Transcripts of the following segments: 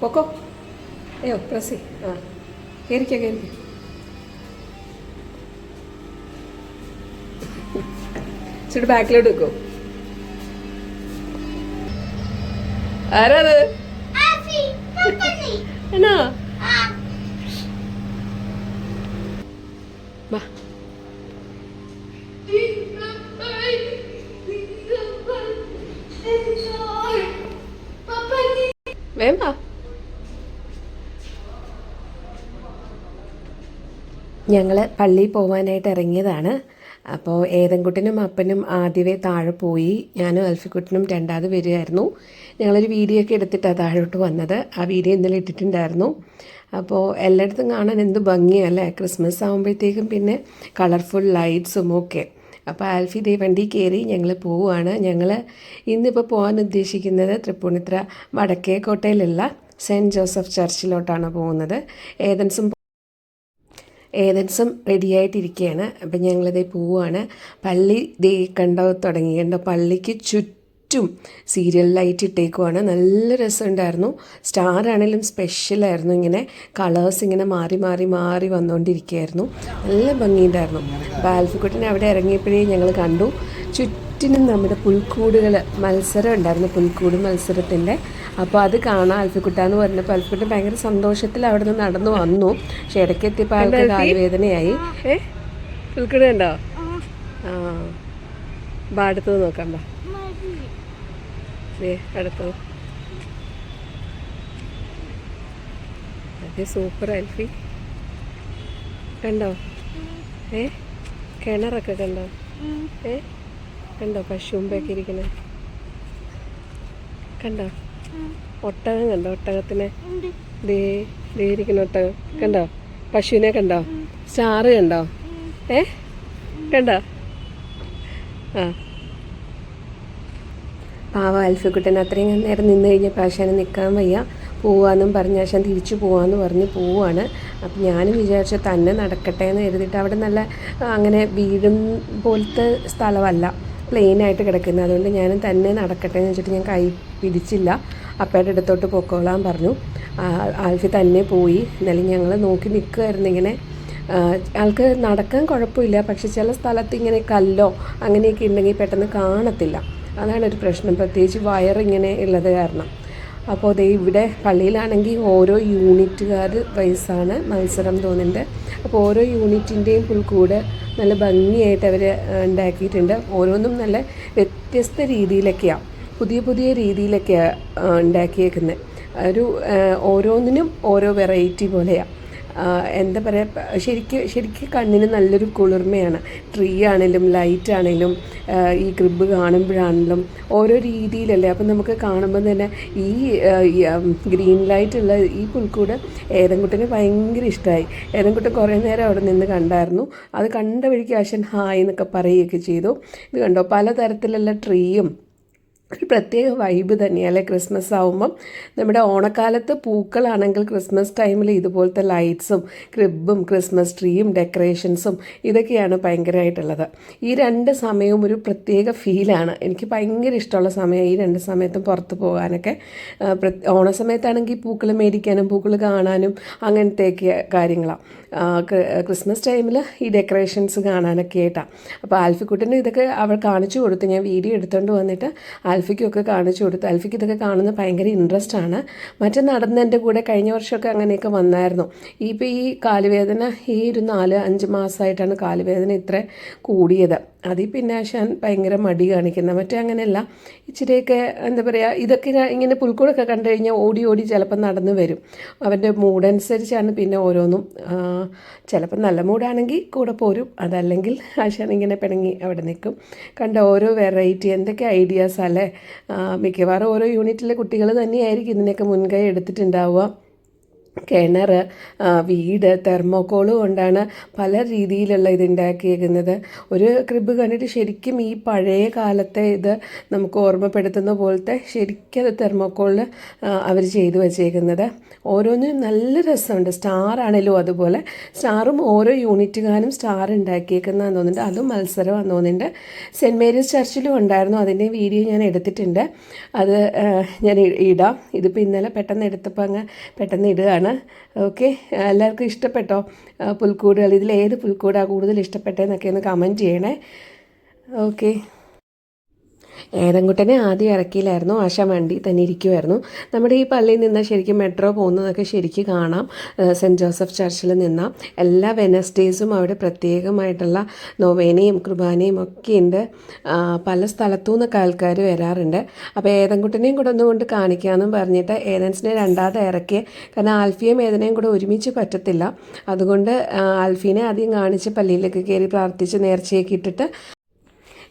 പൊക്കോ. അയ്യോ പ്രസി. ആ കയറിക്കോ കയറിക്കോ ഇച്ചിരി ബാക്കിലോട്ട് വെക്കോ ആരാത്? എന്നാ വാ. വേം വാ ഞങ്ങൾ പള്ളിയിൽ പോകാനായിട്ട് ഇറങ്ങിയതാണ്. അപ്പോൾ ഏതൻകുട്ടനും അപ്പനും ആദ്യമേ താഴെ പോയി. ഞാനും അൽഫിക്കുട്ടനും രണ്ടാമത് വരികയായിരുന്നു. ഞങ്ങളൊരു വീഡിയോ ഒക്കെ എടുത്തിട്ടാണ് താഴോട്ട് വന്നത്. ആ വീഡിയോ ഇന്നലെ ഇട്ടിട്ടുണ്ടായിരുന്നു. അപ്പോൾ എല്ലായിടത്തും കാണാൻ എന്ത് ഭംഗിയല്ലേ ക്രിസ്മസ് ആകുമ്പോഴത്തേക്കും പിന്നെ കളർഫുൾ ലൈറ്റ്സും ഒക്കെ. അപ്പോൾ ആൽഫി ദേ വണ്ടി കയറി ഞങ്ങൾ പോവുകയാണ് ഞങ്ങൾ ഇന്നിപ്പോൾ പോകാൻ ഉദ്ദേശിക്കുന്നത് തൃപ്പൂണിത്ര വടക്കേ കോട്ടയിലുള്ള സെന്റ് ജോസഫ് ചർച്ചിലോട്ടാണ് പോകുന്നത്. ഏതൻസും ഏതൻസും റെഡിയായിട്ടിരിക്കുകയാണ് അപ്പം ഞങ്ങളിതേ പോവുകയാണ് പള്ളി ദേ കണ്ടോ തുടങ്ങി. കണ്ടോ പള്ളിക്ക് ചുറ്റും സീരിയൽ ലൈറ്റ് ഇട്ടേക്കുവാണ്. നല്ല രസമുണ്ടായിരുന്നു. സ്റ്റാർ ആണെങ്കിലും സ്പെഷ്യലായിരുന്നു ഇങ്ങനെ കളേഴ്സ് ഇങ്ങനെ മാറി മാറി മാറി വന്നുകൊണ്ടിരിക്കുകയായിരുന്നു. നല്ല ഭംഗിയുണ്ടായിരുന്നു. ബാൽഫിക്കുട്ടിനെ അവിടെ ഇറങ്ങിയപ്പോഴേ ഞങ്ങൾ കണ്ടു. ചുറ്റിനും നമ്മുടെ പുൽക്കൂടുകൾ മത്സരം ഉണ്ടായിരുന്നു. പുൽക്കൂട് മത്സരത്തിന്റെ. അപ്പോൾ അത് കാണാൻ അൽഫിക്കുട്ടാന്ന് പറഞ്ഞപ്പോൾ അൽഫിക്കുട്ടൻ ഭയങ്കര സന്തോഷത്തിൽ അവിടെ നിന്ന് നടന്നു വന്നു. പക്ഷെ ഇടയ്ക്ക് എത്തിയപ്പോൾ ആൾക്ക് കാലുവേദനയായി പുൽക്കൂട് ഉണ്ടോ ആ. ബാ അടുത്തത് നോക്കാം ബാ. അടുത്തത്. അതെ സൂപ്പർ അൽഫി. കണ്ടോ? ഏ? കിണറൊക്കെ കണ്ടോ? ഏ? കണ്ടോ? പശുമ്പൊക്കെ ഇരിക്കണേ. കണ്ടോ? ഒട്ടകം കണ്ടോ? ഒട്ടകത്തിനെ? ദേ ദേ ഇരിക്കുന്ന ഒട്ടകം. കണ്ടോ? പശുവിനെ കണ്ടോ? സ്റ്റാറ് കണ്ടോ? ഏ? കണ്ടോ? ആ. പാവ അൽഫിക്കുട്ടൻ അത്രയും നേരം നിന്ന് കഴിഞ്ഞപ്പോൾ ആശാന് നിൽക്കാൻ വയ്യ. പോവാന്നും പറഞ്ഞ് ആശാൻ തിരിച്ചു പോവാന്ന് പറഞ്ഞ് പോവാണ്. അപ്പം ഞാനും വിചാരിച്ചു തന്നെ നടക്കട്ടെ എന്ന് എഴുതിയിട്ട് അവിടെ നല്ല അങ്ങനെ വീടും പോലത്തെ സ്ഥലമല്ല. പ്ലെയിനായിട്ട് കിടക്കുന്നത്. അതുകൊണ്ട് ഞാനും തന്നെ നടക്കട്ടെ എന്ന് വെച്ചിട്ട് ഞാൻ കൈ പിടിച്ചില്ല. അപ്പയുടെ അടുത്തോട്ട് പൊക്കോളാൻ പറഞ്ഞു. ആൽഫി തന്നെ പോയി. എന്നാലും ഞങ്ങൾ നോക്കി നിൽക്കുമായിരുന്നു ഇങ്ങനെ. ആൾക്ക് നടക്കാൻ കുഴപ്പമില്ല. പക്ഷെ ചില സ്ഥലത്ത് ഇങ്ങനെ കല്ലോ അങ്ങനെയൊക്കെ ഉണ്ടെങ്കിൽ പെട്ടെന്ന് കാണത്തില്ല. അതാണ് ഒരു പ്രശ്നം. പ്രത്യേകിച്ച് വയറിങ്ങനെ ഉള്ളത് കാരണം. അപ്പോൾ അതേ ഇവിടെ പള്ളിയിലാണെങ്കിൽ ഓരോ യൂണിറ്റുകാർ വയസ്സാണ് മത്സരം തോന്നുന്നത് അപ്പോൾ ഓരോ യൂണിറ്റിന്റെയും പുൽക്കൂട് നല്ല ഭംഗിയായിട്ട് അവർ ഉണ്ടാക്കിയിട്ടുണ്ട്. ഓരോന്നും നല്ല വ്യത്യസ്ത രീതിയിലൊക്കെയാണ് പുതിയ പുതിയ രീതിയിലൊക്കെയാണ് ഉണ്ടാക്കിയേക്കുന്നത് ഒരു ഓരോന്നിനും ഓരോ വെറൈറ്റി പോലെയാണ് എന്താ പറയുക ശരിക്കും ശരിക്കും കണ്ണിന് നല്ലൊരു കുളിർമയാണ്. ട്രീ ആണെങ്കിലും ലൈറ്റ് ആണെങ്കിലും ഈ ക്രിബ് കാണുമ്പോഴാണെങ്കിലും ഓരോ രീതിയിലല്ലേ. അപ്പം നമുക്ക് കാണുമ്പോൾ തന്നെ ഈ ഗ്രീൻ ലൈറ്റ് ഉള്ള ഈ പുൽക്കൂട് ഏതൻകുട്ടന് ഭയങ്കര ഇഷ്ടമായി ഏതൻകുട്ടൻ കുറേ നേരം അവിടെ നിന്ന് കണ്ടായിരുന്നു. അത് കണ്ട വഴിക്ക് ആശൻ ഹായ് എന്നൊക്കെ പറയുകയൊക്കെ ചെയ്തു. ഇത് കണ്ടോ? പലതരത്തിലുള്ള ട്രീയും ഒരു പ്രത്യേക വൈബ് തന്നെയല്ലേ ക്രിസ്മസ് ആവുമ്പം നമ്മുടെ ഓണക്കാലത്ത് പൂക്കളാണെങ്കിൽ ക്രിസ്മസ് ടൈമിൽ ഇതുപോലത്തെ ലൈറ്റ്സും ക്രിബും ക്രിസ്മസ് ട്രീയും ഡെക്കറേഷൻസും ഇതൊക്കെയാണ് ഭയങ്കരമായിട്ടുള്ളത്. ഈ രണ്ട് സമയവും ഒരു പ്രത്യേക ഫീലാണ് എനിക്ക് ഭയങ്കര ഇഷ്ടമുള്ള സമയം ഈ രണ്ട് സമയത്തും പുറത്ത് പോകാനൊക്കെ. ഓണസമയത്താണെങ്കിൽ പൂക്കൾ മേടിക്കാനും പൂക്കൾ കാണാനും അങ്ങനത്തെയൊക്കെ കാര്യങ്ങളാണ് ക്രിസ്മസ് ടൈമിൽ ഈ ഡെക്കറേഷൻസ് കാണാനൊക്കെ ആയിട്ടാണ് അപ്പോൾ ആൽഫിക്കുട്ടിന് ഇതൊക്കെ അവൾ കാണിച്ചു കൊടുത്തു. ഞാൻ വീഡിയോ എടുത്തുകൊണ്ട് വന്നിട്ട് ആൽഫിക്കൊക്കെ കാണിച്ചു കൊടുത്തു അൽഫിക്ക് ഇതൊക്കെ കാണുന്നത് ഭയങ്കര ഇൻട്രസ്റ്റ് ആണ്. മറ്റേ നടന്നതിന്റെ കൂടെ കഴിഞ്ഞ വർഷമൊക്കെ അങ്ങനെയൊക്കെ വന്നായിരുന്നു. ഇപ്പോൾ ഈ കാലുവേദന ഈ ഒരു നാല് അഞ്ച് മാസമായിട്ടാണ് കാലുവേദന ഇത്ര കൂടിയത്. അതിൽ പിന്നെ ആശാൻ ഭയങ്കര മടി കാണിക്കുന്ന മറ്റേ അങ്ങനെയല്ല ഇച്ചിരിയൊക്കെ എന്താ പറയുക ഇതൊക്കെ ഞാൻ ഇങ്ങനെ പുൽക്കൂടൊക്കെ കണ്ടു കഴിഞ്ഞാൽ ഓടി ഓടി ചിലപ്പം നടന്നു വരും. അവന്റെ മൂഡനുസരിച്ചാണ് പിന്നെ ഓരോന്നും ചിലപ്പം നല്ല മൂഡാണെങ്കിൽ കൂടെ പോരും. അതല്ലെങ്കിൽ ആശാൻ ഇങ്ങനെ പിണങ്ങി അവിടെ നിൽക്കും. കണ്ട ഓരോ വെറൈറ്റി എന്തൊക്കെ ഐഡിയാസ് അല്ലേ? മിക്കവാറും ഓരോ യൂണിറ്റിലെ കുട്ടികൾ തന്നെയായിരിക്കും ഇതിനൊക്കെ മുൻകൈ എടുത്തിട്ടുണ്ടാവുക. കിണർ വീട് തെർമോക്കോൾ കൊണ്ടാണ് പല രീതിയിലുള്ള ഇത് ഉണ്ടാക്കിയേക്കുന്നത്. ഒരു ക്രിബ് കണ്ടിട്ട് ശരിക്കും ഈ പഴയ കാലത്തെ ഇത് നമുക്ക് ഓർമ്മപ്പെടുത്തുന്ന പോലത്തെ ശരിക്കും അത് തെർമോക്കോളിൽ അവർ ചെയ്തു വച്ചേക്കുന്നത്. ഓരോന്നിനും നല്ല രസമുണ്ട്. സ്റ്റാർ ആണേലും അതുപോലെ സ്റ്റാറും ഓരോ യൂണിറ്റുകാരും സ്റ്റാർ ഉണ്ടാക്കിയേക്കുന്നതെന്ന് തോന്നുന്നുണ്ട്. അതും മത്സരമാണെന്ന് തോന്നുന്നുണ്ട്. സെന്റ് മേരീസ് ചർച്ചിലും ഉണ്ടായിരുന്നു. അതിന്റെ വീഡിയോ ഞാൻ എടുത്തിട്ടുണ്ട്. അത് ഞാൻ ഇടാം. ഇതിപ്പോൾ ഇന്നലെ പെട്ടെന്ന് എടുത്തപ്പോൾ അങ്ങ് പെട്ടെന്ന് ഇടുകയാണ്. ഓക്കെ എല്ലാവർക്കും ഇഷ്ടപ്പെട്ടോ? പുൽക്കൂടുകൾ ഇതിൽ ഏത് പുൽക്കൂടാണ് കൂടുതൽ ഇഷ്ടപ്പെട്ടതെന്നൊക്കെ ഒന്ന് കമന്റ് ചെയ്യണേ. ഓക്കെ. ഏതൻകുട്ടനെ ആദ്യം ഇറക്കിയില്ലായിരുന്നു ആശ വണ്ടി തന്നെ ഇരിക്കുമായിരുന്നു നമ്മുടെ ഈ പള്ളിയിൽ നിന്ന് ശരിക്കും മെട്രോ പോകുന്നതൊക്കെ ശരിക്കും കാണാം. സെന്റ് ജോസഫ് ചർച്ചിൽ നിന്ന. എല്ലാ വെനസ്ഡേയ്സും അവിടെ പ്രത്യേകമായിട്ടുള്ള നൊവേനയും കുർബാനയും ഒക്കെ ഉണ്ട്. പല സ്ഥലത്തു നിന്നൊക്കെ ആൾക്കാർ വരാറുണ്ട്. അപ്പോൾ ഏതൻകുട്ടനെയും കൂടെ ഒന്നുകൊണ്ട് കാണിക്കാമെന്നും പറഞ്ഞിട്ട് ഏതൻസിനെ രണ്ടാമത് ഇറക്കി കാരണം ആൽഫിയും ഏതനെയും കൂടെ ഒരുമിച്ച് പറ്റത്തില്ല. അതുകൊണ്ട് ആൽഫീനെ ആദ്യം കാണിച്ച് പള്ളിയിലേക്ക് കയറി പ്രാർത്ഥിച്ച് നേർച്ചയൊക്കെ ഇട്ടിട്ട്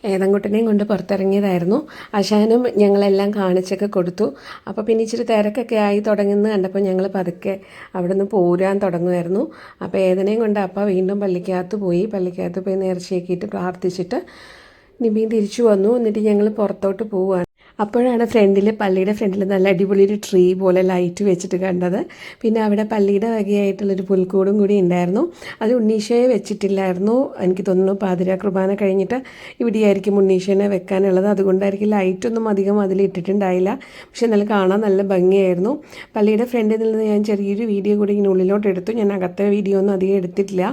ഏതൻകുട്ടനെയും കൊണ്ട് പുറത്തിറങ്ങിയതായിരുന്നു. അശാനും ഞങ്ങളെല്ലാം കാണിച്ചൊക്കെ കൊടുത്തു. അപ്പോൾ പിന്നെ ഇച്ചിരി തിരക്കൊക്കെ ആയി തുടങ്ങുന്നത് കണ്ടപ്പോൾ ഞങ്ങൾ പതുക്കെ അവിടെ നിന്ന് പോരാൻ തുടങ്ങുമായിരുന്നു അപ്പോൾ ഏതനെയും കൊണ്ട് അപ്പം വീണ്ടും പള്ളിക്കകത്ത് പോയി. പള്ളിക്കകത്ത് പോയി നേർച്ചയൊക്കെ ഇട്ട് പ്രാർത്ഥിച്ചിട്ട് നിബിയും തിരിച്ചു വന്നു. എന്നിട്ട് ഞങ്ങൾ പുറത്തോട്ട് പോവുകയാണ്. അപ്പോഴാണ് ഫ്രണ്ടിൽ പള്ളിയുടെ ഫ്രണ്ടിൽ നല്ല അടിപൊളി ഒരു ട്രീ പോലെ ലൈറ്റ് വെച്ചിട്ട് കണ്ടത്. പിന്നെ അവിടെ പള്ളിയുടെ വകയായിട്ടുള്ളൊരു പുൽക്കൂടും കൂടി ഉണ്ടായിരുന്നു. അത് ഉണ്ണീശോയെ വെച്ചിട്ടില്ലായിരുന്നു. എനിക്ക് തോന്നുന്നു പാതിര കുർബാന കഴിഞ്ഞിട്ട് ഇവിടെയായിരിക്കും ഉണ്ണീശോനെ വെക്കാനുള്ളത്. അതുകൊണ്ടായിരിക്കും ലൈറ്റൊന്നും അധികം അതിൽ ഇട്ടിട്ടുണ്ടായില്ല. പക്ഷെ നല്ല കാണാൻ നല്ല ഭംഗിയായിരുന്നു. പള്ളിയുടെ ഫ്രണ്ടിൽ നിന്ന് ഞാൻ ചെറിയൊരു വീഡിയോ കൂടി ഇങ്ങനെ ഉള്ളിലോട്ട് എടുത്തു. ഞാൻ അകത്തെ വീഡിയോ ഒന്നും അധികം എടുത്തിട്ടില്ല.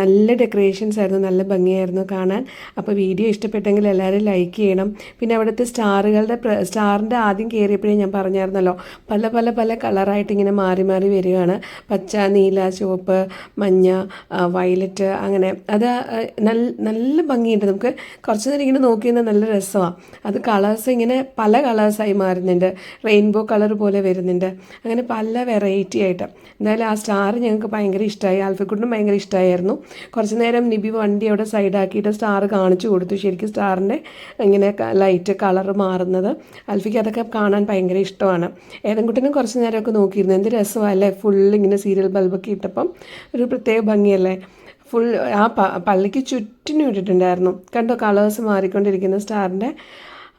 നല്ല ഡെക്കറേഷൻസ് ആയിരുന്നു. നല്ല ഭംഗിയായിരുന്നു കാണാൻ. അപ്പോൾ വീഡിയോ ഇഷ്ടപ്പെട്ടെങ്കിൽ എല്ലാവരും ലൈക്ക് ചെയ്യണം. പിന്നെ അവിടുത്തെ സ്റ്റാറുകളുടെ സ്റ്റാറിന്റെ ആദ്യം കയറിയപ്പോഴേ ഞാൻ പറഞ്ഞായിരുന്നല്ലോ പല പല പല കളറായിട്ട് ഇങ്ങനെ മാറി മാറി വരികയാണ്. പച്ച നീല ചുവപ്പ് മഞ്ഞ വയലറ്റ് അങ്ങനെ. അത് നല്ല നല്ല ഭംഗിയുണ്ട്. നമുക്ക് കുറച്ച് നേരം ഇങ്ങനെ നോക്കി നിന്നാൽ നല്ല രസമാണ് അത് കളേഴ്സ് ഇങ്ങനെ പല കളേഴ്സായി മാറുന്നുണ്ട്. റെയിൻബോ കളർ പോലെ വരുന്നുണ്ട്. അങ്ങനെ പല വെറൈറ്റി ആയിട്ട്. എന്തായാലും ആ സ്റ്റാർ ഞങ്ങൾക്ക് ഭയങ്കര ഇഷ്ടമായി. ആൽഫക്കുട്ടിനും ഭയങ്കര ഇഷ്ടമായിരുന്നു. കുറച്ച് നേരം നിബി വണ്ടി അവിടെ സൈഡാക്കിയിട്ട് സ്റ്റാർ കാണിച്ചു കൊടുത്തു. ശരിക്കും സ്റ്റാറിന്റെ ഇങ്ങനെ ലൈറ്റ് കളർ മാറുന്നത്. അൽഫിക്ക് അതൊക്കെ കാണാൻ ഭയങ്കര ഇഷ്ടമാണ്. ഏതെൻകുട്ടിനും കുറച്ച് നേരമൊക്കെ നോക്കിയിരുന്നു. എന്ത് രസമല്ലേ ഫുൾ ഇങ്ങനെ സീരിയൽ ബൾബൊക്കെ ഇട്ടപ്പം ഒരു പ്രത്യേക ഭംഗിയല്ലേ? ഫുൾ ആ പള്ളിക്ക് ചുറ്റിനും ഇട്ടിട്ടുണ്ടായിരുന്നു. കണ്ടോ? കളേഴ്സ് മാറിക്കൊണ്ടിരിക്കുന്ന സ്റ്റാറിന്റെ.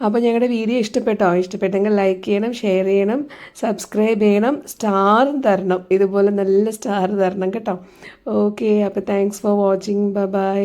അപ്പോൾ ഞങ്ങളുടെ വീഡിയോ ഇഷ്ടപ്പെട്ടോ? ഇഷ്ടപ്പെട്ടെങ്കിൽ ലൈക്ക് ചെയ്യണം ഷെയർ ചെയ്യണം സബ്സ്ക്രൈബ് ചെയ്യണം. സ്റ്റാറും തരണം. ഇതുപോലെ നല്ല സ്റ്റാർ തരണം കേട്ടോ. ഓക്കെ അപ്പോൾ താങ്ക്സ് ഫോർ വാച്ചിങ് ബൈ